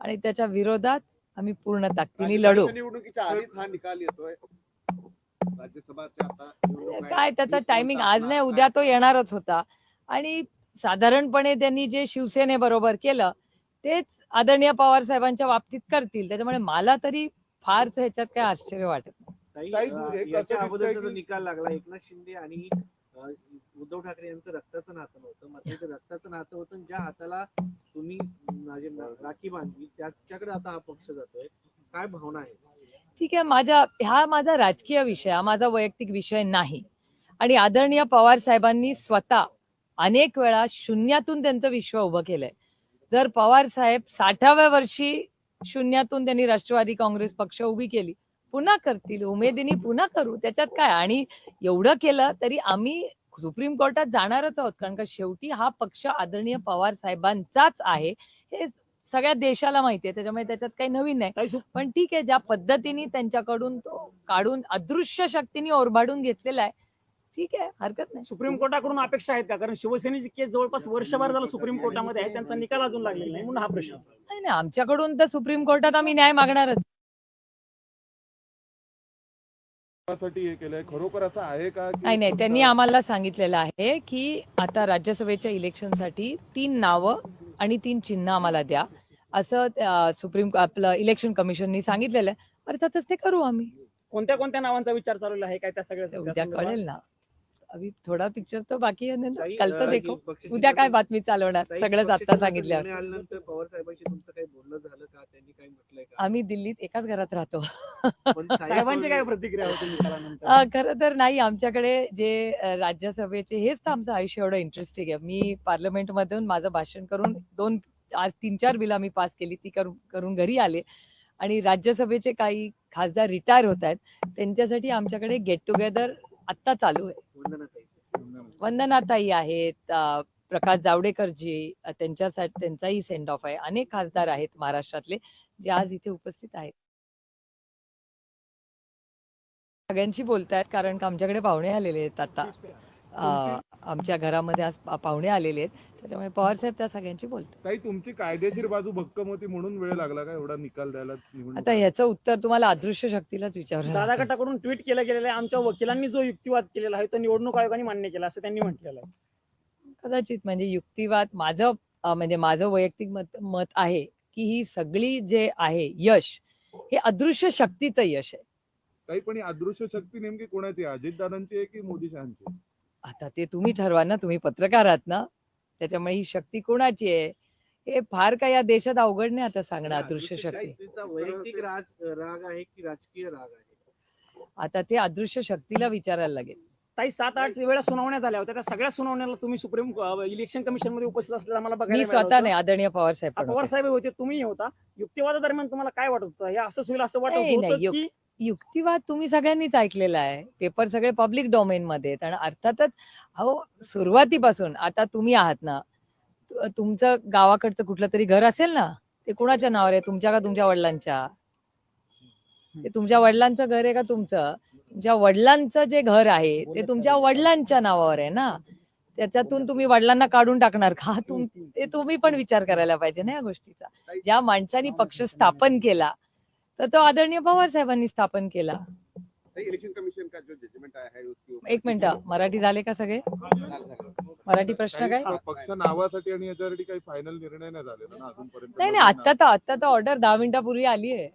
आणि त्याच्या विरोधात आम्ही पूर्ण ताकदीने लढू. निवडणुकीच्या आधीच हा निकाल येतोय. राज्यसभाच्या आता निवडणूक आहे. काय त्याचा टायमिंग आज नाही उद्या तो येणारच होता. आणि साधारणपणे त्यांनी जे शिवसेनेबरोबर केलं तेच आदरणीय पवार साहेबांच्या बाबतीत करतील. त्याच्यामुळे मला तरी फारच ह्याच्यात काय आश्चर्य वाटत नाही काही याच्या अगोदरचा निकाल लागला एकनाथ शिंदे आणि उद्धव ठाकरे यांचं रक्ताचं नातं नव्हतं. मात्र ते रक्ताचं नातं होतं ज्या हाताला तुम्ही राखी बांधली त्याच्याकडे आता हा पक्ष जातोय. काय भावना आहे? ठीक आहे माझ्या हा माझा राजकीय विषय हा माझा वैयक्तिक विषय नाही. आणि आदरणीय पवार साहेबांनी स्वतः अनेक वेळा शून्यातून त्यांचं विश्व उभं केलंय. जर पवार साहेब साठाव्या वर्षी शून्यातून त्यांनी राष्ट्रवादी काँग्रेस पक्ष उभी केली पुन्हा करतील उमेदीने पुन्हा करू त्याच्यात काय? आणि एवढं केलं तरी आम्ही सुप्रीम कोर्टात जाणारच आहोत कारण का शेवटी हा पक्ष आदरणीय पवार साहेबांचाच आहे. हे सगळ्या देशाला माहिती आहे त्याच्यामुळे त्याच्यात काही नवीन नाही. पण ठीक आहे ज्या पद्धतीने त्यांच्याकडून तो काढून अदृश्य शक्तीने ओरबाडून घेतलेला आहे ठीक आहे हरकत नाही. सुप्रीम कोर्टाकडून अपेक्षा आहेत का? कारण शिवसेनेची केस जवळपास वर्षभर झालं सुप्रीम कोर्टामध्ये आहे त्यांचा निकाल अजून लागलेला नाही म्हणून हा प्रश्न. नाही नाही आमच्याकडून तर सुप्रीम कोर्टात आम्ही न्याय मागणारच. हे केलंय. खरोखर असं आहे का की नाही नाही त्यांनी आम्हाला सांगितलेलं आहे की आता राज्यसभेच्या इलेक्शनसाठी तीन नावं आणि तीन चिन्ह आम्हाला द्या. असं सुप्रीम आपलं इलेक्शन कमिशननी सांगितलेलं आहे. अर्थातच ते करू आम्ही. कोणत्या कोणत्या नावांचा विचार चाललेला आहे? काय त्या सगळ्या उद्या कळेल ना. अभी थोडा पिक्चर तो बाकी है ना. कल तर देखो. उद्या काय बातमी चालवणार? सगळंच आता आल्यानंतर पवार साहेबांशी तुमचं काही बोलणं झालं का त्यांनी काही म्हटलंय का आम्ही दिल्लीत एकाच घरात राहतो. पण साहेबांची काय प्रतिक्रिया होती निकालानंतर? अ, खरं तर नाही आमच्याकडे जे राज्यसभेचे हेच तर आमचं आयुष्य एवढं इंटरेस्टिंग आहे. मी पार्लमेंट मधून माझं भाषण करून दोन आज तीन चार बिल आम्ही पास केली ती करून करून घरी आले. आणि राज्यसभेचे काही खासदार रिटायर होत आहेत. त्यांच्यासाठी आमच्याकडे गेट टुगेदर आत्ता चालू आहे. वंदनाताई. आहेत प्रकाश जावडेकरजी त्यांच्यासाठी त्यांचाही सेंड ऑफ आहे. अनेक खासदार आहेत महाराष्ट्रातले. जे आज इथे उपस्थित आहेत. सगळ्यांशी बोलतायत कारण का आमच्याकडे पाहुणे आलेले आहेत आता. अ, आमच्या घरामध्ये आज पाहुणे आलेले आहेत. त्याच्यामुळे पवार साहेब त्या सगळ्यांशी बोलतात. काही तुमची कायदेशीर बाजू भक्कम होती म्हणून वेळ लागला का एवढा निकाल द्यायला? आता ह्याचं उत्तर तुम्हाला अदृश्य शक्तीलाच विचारलं दादा. गटाकडून ट्विट केलं गेलेलं आहे. आमच्या वकिलांनी जो युक्तिवाद केलेला आहे तो निवडणूक आयोगाने मान्य केला असं त्यांनी म्हटलेलं आहे. कदाचित म्हणजे युक्तिवाद माझं म्हणजे माझं वैयक्तिक मत मत आहे. की ही सगळी जे आहे यश हे. अदृश्य शक्तीचं यश आहे. काही पण ही अदृश्य शक्ती नेमकी कोणाची आहे? अजितदादांची आहे की मोदी शहाची आता ते तुम्ही ठरवा ना तुम्ही पत्रकार आहात ना त्याच्यामुळे ही शक्ती कोणाची आहे? हे फार काय या देशात अवघड नाही आता सांगणं अदृश्य शक्ती. तिचा वैयक्तिक राज राग आहे की राजकीय राग आहे? आता ते अदृश्य शक्तीला विचारायला लागेल. ताई सात आठ वेळा सुनावण्या झाल्या होत्या. त्या सगळ्या सुनावण्याला तुम्ही सुप्रीम इलेक्शन कमिशनमध्ये उपस्थित असलेला आम्हाला मी बघायला मिळालं स्वतः. नाही आदरणीय पवार साहेब पवार. साहेब होते तुम्ही होता. युक्तिवादादरम्यान तुम्हाला काय वाटत होतं? हे असंच होईल असं वाटत युक्तिवाद तुम्ही सगळ्यांनीच ऐकलेला आहे. पेपर सगळे पब्लिक डोमेन मध्ये आहेत. आणि अर्थातच अहो सुरुवातीपासून आता तुम्ही आहात ना तु- तुमचं गावाकडचं कुठलं तरी घर असेल ना ते कुणाच्या नावावर आहे? तुमच्या का तुमच्या वडिलांच्या? ते तुमच्या वडिलांचं घर आहे का तुमचं? तुमच्या वडिलांचं जे घर आहे ते तुमच्या वडिलांच्या नावावर आहे ना? त्याच्यातून तुम्ही वडिलांना काढून टाकणार का? तुम ते तुम्ही पण विचार करायला पाहिजे ना या गोष्टीचा. ज्या माणसाने पक्ष स्थापन केला तर तो आदरणीय पवार साहेबांनी स्थापन केला. इलेक्शन कमीशन का जो जजमेंट आया है उसके एक मिनिट. मराठी झाले का सगळे? मराठी प्रश्न काय? पक्ष नावासाठी आणि याच्यासाठी काही फायनल निर्णय नाही झालेला ना अजूनपर्यंत? नाही नाही आता तर आता तर ऑर्डर दहा मिनिटापूर्वी आली आहे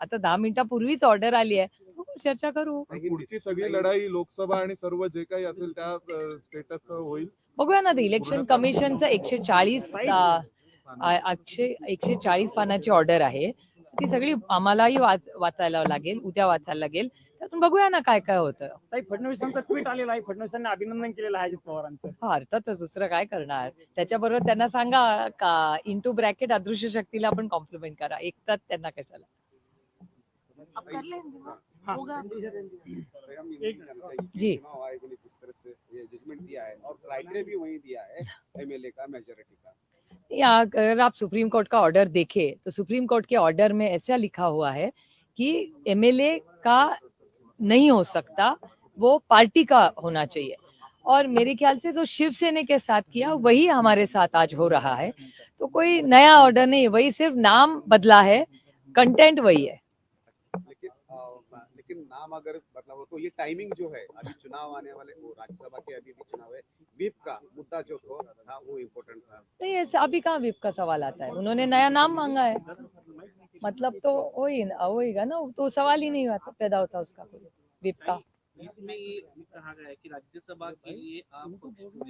आता दहा मिनिटापूर्वीच ऑर्डर आली आहे चर्चा करू. पुढची सगळी लढाई लोकसभा आणि सर्व जे काही असेल त्या स्टेटस होईल. बघूया ना इलेक्शन कमिशनचं एकशे चाळीस एकशे एकशे चाळीस पानाची ऑर्डर आहे. ती सगळी आम्हालाही वाच वाचायला लागेल उद्या वाचायला लागेल. त्यातून बघूया ना काय काय होतं. ताई फडणवीसांचं ट्विट आलेलं आहे. फडणवीसांनी अभिनंदन केलेलं आहे अजित पवारांचं. हा अर्थातच दुसरं काय करणार? त्याच्याबरोबर त्यांना सांगा का इंटू ब्रॅकेट अदृश्य शक्तीला आपण कॉम्प्लिमेंट करा. एकटाच त्यांना कशाला? हाँ। कि जी। आयोग ने जिस तरह से जजमेंट दिया है और क्राइटेरिया भी वही दिया है एमएलए का मेजोरिटी का। या अगर आप सुप्रीम कोर्ट का ऑर्डर देखें तो सुप्रीम कोर्ट के ऑर्डर में ऐसा लिखा हुआ है कि एमएलए का नहीं हो सकता वो पार्टी का होना चाहिए। और मेरे ख्याल से जो तो शिवसेना के साथ किया वही हमारे साथ आज हो रहा है। तो कोई नया ऑर्डर नहीं वही सिर्फ़ नाम बदला है कंटेंट वही है। नाम अगर मतलब हो तो ये टाइमिंग जो है अभी चुनाव आने वाले वो राज्यसभा के अभी भी चुनाव है विप का मुद्दा जो तो था वो इम्पोर्टेंट था। नहीं ऐसा अभी कहाँ विप का सवाल आता है? उन्होंने नया नाम मांगा है। मतलब तो वही होगा ना तो सवाल ही नहीं होता पैदा होता उसका कोई विप का। इसमें ये कहा गया है कि राज्यसभा के लिए आप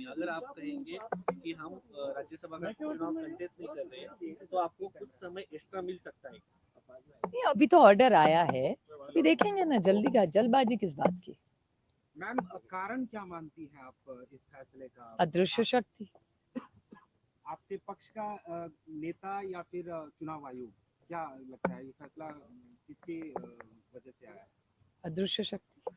अगर आप कहेंगे कि हम राज्यसभा का चुनाव कंटेस्ट नहीं कर रहे तो आपको कुछ समय एक्स्ट्रा मिल सकता है। नहीं अभी तो ऑर्डर आया है। अभी देखेंगे ना जल्दी का जल्दबाजी किस बात की? मैम कारण क्या मानती हैं आप इस फैसले का? अदृश्य शक्ति। आपके पक्ष का नेता या फिर चुनाव आयोग? क्या लगता है ये फैसला किसकी वजह से आया? है? अदृश्य शक्ति।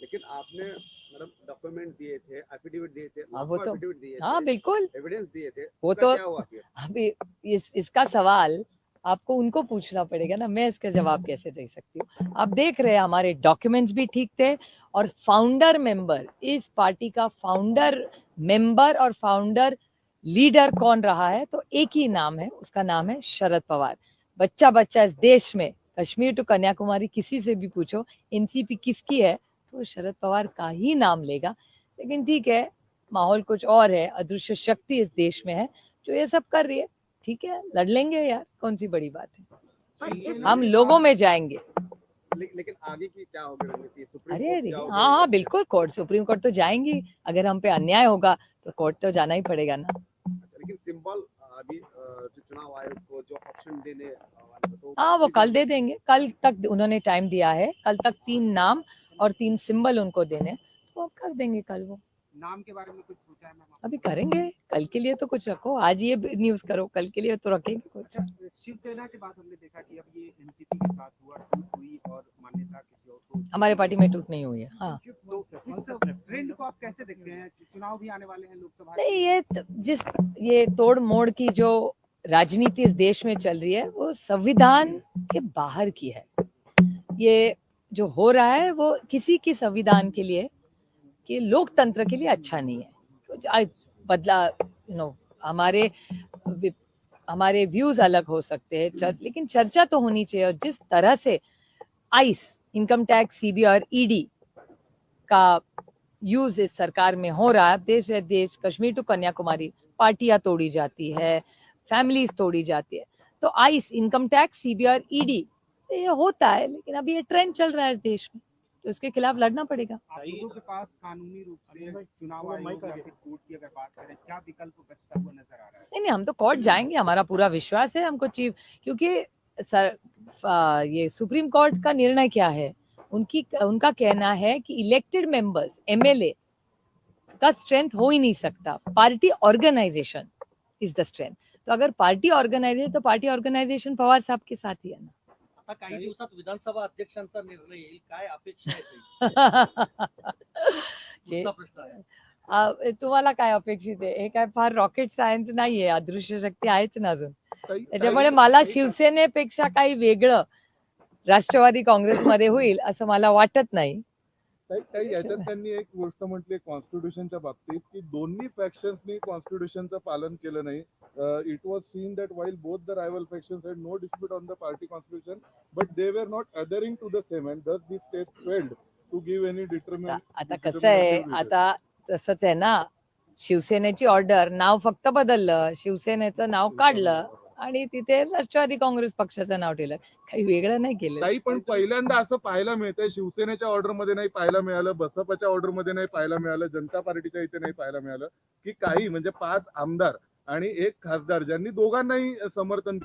लेकिन आपने मतलब डॉक्यूमेंट दिए थे एफिडेविट दिए थे हाँ, वो तो- हाँ बिल्कुल। एविडेंस दिए थे वो तो क्या हुआ फिर? अभी इस इसका सवाल आपको उनको पूछना पड़ेगा ना, मैं इसका जवाब कैसे दे सकती हूँ? आप देख रहे हैं, हमारे डॉक्यूमेंट्स भी ठीक थे और फाउंडर मेंबर इस पार्टी का फाउंडर मेंबर और फाउंडर लीडर कौन रहा है? तो एक ही नाम है, उसका नाम है शरद पवार। बच्चा बच्चा इस देश में, कश्मीर टू कन्याकुमारी, किसी से भी पूछो एनसीपी किसकी है? तो शरद पवार का ही नाम लेगा। लेकिन ठीक है, माहौल कुछ और है, अदृश्य शक्ति इस देश में है, जो ये सब कर रही है। ठीक है लड़ लेंगे यार कौन सी बड़ी बात है। हम लोगों में जाएँगे। ले, लेकिन आगे की क्या होगी अरे अरे हाँ हाँ बिल्कुल कोर्ट सुप्रीम कोर्ट तो जाएँगी। अगर हम पे अन्याय होगा तो कोर्ट तो जाना ही पड़ेगा ना। अच्छा, लेकिन सिंबल अभी जो चुनाव आयोग को जो ऑप्शन देने तो हाँ वो कल दे देंगे। कल तक उन्होंने टाइम दिया है। कल तक तीन नाम और तीन सिंबल उनको देने। तो वो कर देंगे कल वो। नाम के बारे में कुछ सोचा है मैम अभी करेंगे कल के लिए तो कुछ रखो आज ये न्यूज़ करो कल के लिए तो रखेंगे कुछ। अच्छा शिवसेना के बाद हमने देखा कि अब ये एनसीपी के साथ हुआ टूट हुई और मान्यता किसी और को हमारे पार्टी में टूट नहीं हुई है हाँ। तो इस ट्रेंड को आप कैसे देखते हैं? चुनाव भी आने वाले हैं लोकसभा नहीं ये जिस ये तोड़ मोड़ की जो राजनीति इस देश में चल रही है वो संविधान के बाहर की है। ये जो हो रहा है वो किसी की संविधान के लिए कि लोकतंत्र के लिए अच्छा नहीं है। बदला यू नो हमारे हमारे व्यूज़ अलग हो सकते हैं चर, लेकिन चर्चा तो होनी चाहिए और जिस तरह से आइस इनकम टैक्स सीबी और ईडी का यूज़ इस सरकार में हो रहा है देश है देश कश्मीर टू कन्याकुमारी पार्टियाँ तोड़ी जाती है फैमिलीज़ तोड़ी जाती है। तो आइस इनकम टैक्स सीबीआई ईडी ये होता है लेकिन अभी ये ट्रेंड चल रहा है इस देश में। तो इसके खिलाफ लड़ना पड़ेगा। के पास कानूनी रूप से चुनाव आयोग या फिर कोर्ट की अगर बात करें क्या विकल्प बचता हुआ नज़र आ रहा है? नहीं नहीं हम तो कोर्ट जाएँगे हमारा पूरा विश्वास है हमको चीफ क्योंकि सर आ, ये सुप्रीम कोर्ट का निर्णय क्या है? उनकी उनका कहना है कि इलेक्टेड मेंबर्स एमएलए का स्ट्रेंथ हो ही नहीं सकता। Party organisation is the strength तो अगर पार्टी ऑर्गेनाइजेशन तो पार्टी ऑर्गेनाइजेशन पवार साहब के साथ ही है ना। आता काही दिवसात विधानसभा अध्यक्षांचा निर्णय येईल. काय अपेक्षा आहे जे- पुढचा प्रश्न आहे. आ, तुम्हाला काय अपेक्षित आहे? हे काय फार रॉकेट सायन्स नाहीये. अदृश्य शक्ती आहेच ना अजून. त्याच्यामुळे मला शिवसेनेपेक्षा काही वेगळं राष्ट्रवादी काँग्रेसमध्ये होईल असं मला वाटत नाही. काही याच्यात त्यांनी एक गोष्ट म्हटली कॉन्स्टिट्यूशनच्या बाबतीत की दोन्ही फॅक्शन्सनी कॉन्स्टिट्यूशनचं पालन केलं नाही. It was seen that while both the rival factions had no dispute on the party constitution but they were not adhering to the same and thus this state failed to give any determine आता कसं आहे आता तसंच आहे ना. शिवसेनेची order नाव फक्त बदललं. शिवसेनेचं नाव काढलं. आणि तिथे राष्ट्रवादी काँग्रेस पक्षाचं नाव ठेवलं. काही वेगळं नाही केलं. काही पण पहिल्यांदा असं पाहायला मिळतंय शिवसेनेच्या ऑर्डरमध्ये नाही पाहायला मिळालं बसपाच्या ऑर्डरमध्ये नाही पाहायला मिळालं जनता पार्टीच्या इथे नाही पाहायला मिळालं की काही म्हणजे पाच आमदार आणि एक खासदार ज्यांनी दोघांनाही समर्थन